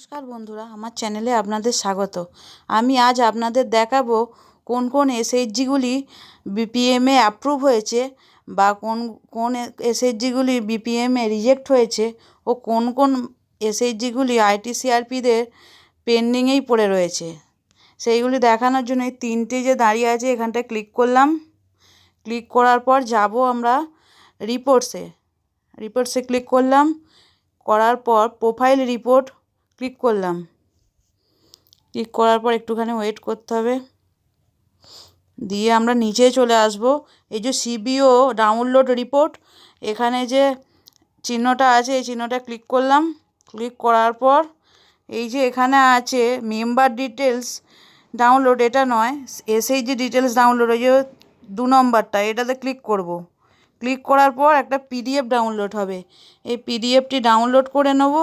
নমস্কার বন্ধুরা, আমার চ্যানেলে আপনাদের স্বাগত। আমি আজ আপনাদের দেখাবো কোন কোন এসএইচজিগুলি বিপিএমে অ্যাপ্রুভ হয়েছে বা কোন কোন এসএইচজিগুলি বিপিএমে রিজেক্ট হয়েছে ও কোন কোন এসএইচজিগুলি আইটিসিআরপিদের পেন্ডিংয়েই পড়ে রয়েছে। সেইগুলি দেখানোর জন্য এই তিনটে যে দাঁড়িয়ে আছে, এখানটায় ক্লিক করলাম। ক্লিক করার পর যাব আমরা রিপোর্টসে রিপোর্টসে ক্লিক করলাম। করার পর প্রোফাইল রিপোর্ট ক্লিক করলাম। ক্লিক করার পর একটুখানি ওয়েট করতে হবে। দিয়ে আমরা নিচে চলে আসব। এই যে সিবিও ডাউনলোড রিপোর্ট, এখানে যে চিহ্নটা আছে, এই চিহ্নটা ক্লিক করলাম। ক্লিক করার পর এই যে এখানে আছে মেম্বার ডিটেলস ডাউনলোড, এটা নয় এসএই যে ডিটেলস ডাউনলোড, ওই যে দু নম্বরটা, এটাতে ক্লিক করব। ক্লিক করার পর একটা পিডিএফ ডাউনলোড হবে। এই পিডিএফটি ডাউনলোড করে নেব।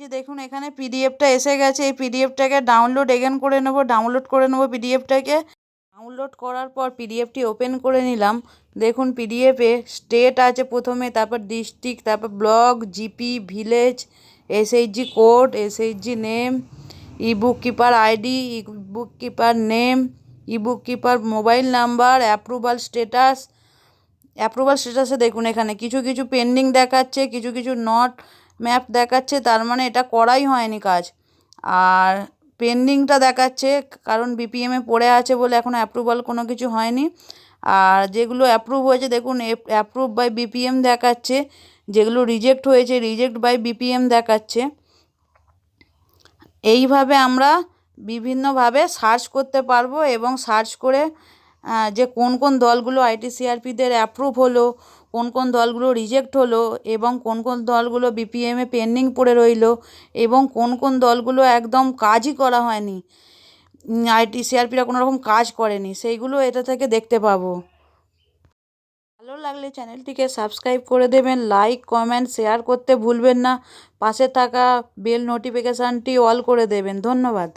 যে দেখুন এখানে পিডিএফটা এসে গেছে, এই পিডিএফটাকে ডাউনলোড এগেন করে নেব ডাউনলোড করে নেব পিডিএফটাকে। ডাউনলোড করার পর পিডিএফটি ওপেন করে নিলাম। দেখুন পিডিএফে স্টেট আছে প্রথমে, তারপর ডিস্ট্রিক্ট তারপর block GP village SHG code SHG name ebook keeper ID ebook keeper name ebook keeper mobile number approval status approval স্টেটাসে দেখুন এখানে কিছু কিছু পেন্ডিং দেখাচ্ছে, কিছু কিছু নট ম্যাপ দেখাচ্ছে, তার মানে এটা করাই হয়নি কাজ। আর পেন্ডিংটা দেখাচ্ছে, কারণ বিপিএমে পড়ে আছে বলে এখনও অ্যাপ্রুভাল কোনো কিছু হয়নি। আর যেগুলো অ্যাপ্রুভ হয়েছে, দেখুন অ্যাপ্রুভ বাই বিপিএম দেখাচ্ছে, যেগুলো রিজেক্ট হয়েছে রিজেক্ট বাই বিপিএম দেখাচ্ছে। এইভাবে আমরা বিভিন্নভাবে সার্চ করতে পারব এবং সার্চ করে যে কোন কোন দলগুলো আইটি আইটিসিআরপিদের অ্যাপ্রুভ হলো, কোন কোন দলগুলো রিজেক্ট হলো এবং কোন কোন দলগুলো বিপিএমে পেন্ডিং পড়ে রইল এবং কোন কোন দলগুলো একদম কাজই করা হয়নি আইটি আইটিসিআরপিরা কোনো রকম কাজ করেনি, সেইগুলো এটা থেকে দেখতে পাবো। ভালো লাগলে চ্যানেলটিকে সাবস্ক্রাইব করে দেবেন, লাইক, কমেন্ট, শেয়ার করতে ভুলবেন না, পাশে থাকা বেল নোটিফিকেশানটি অল করে দেবেন, ধন্যবাদ।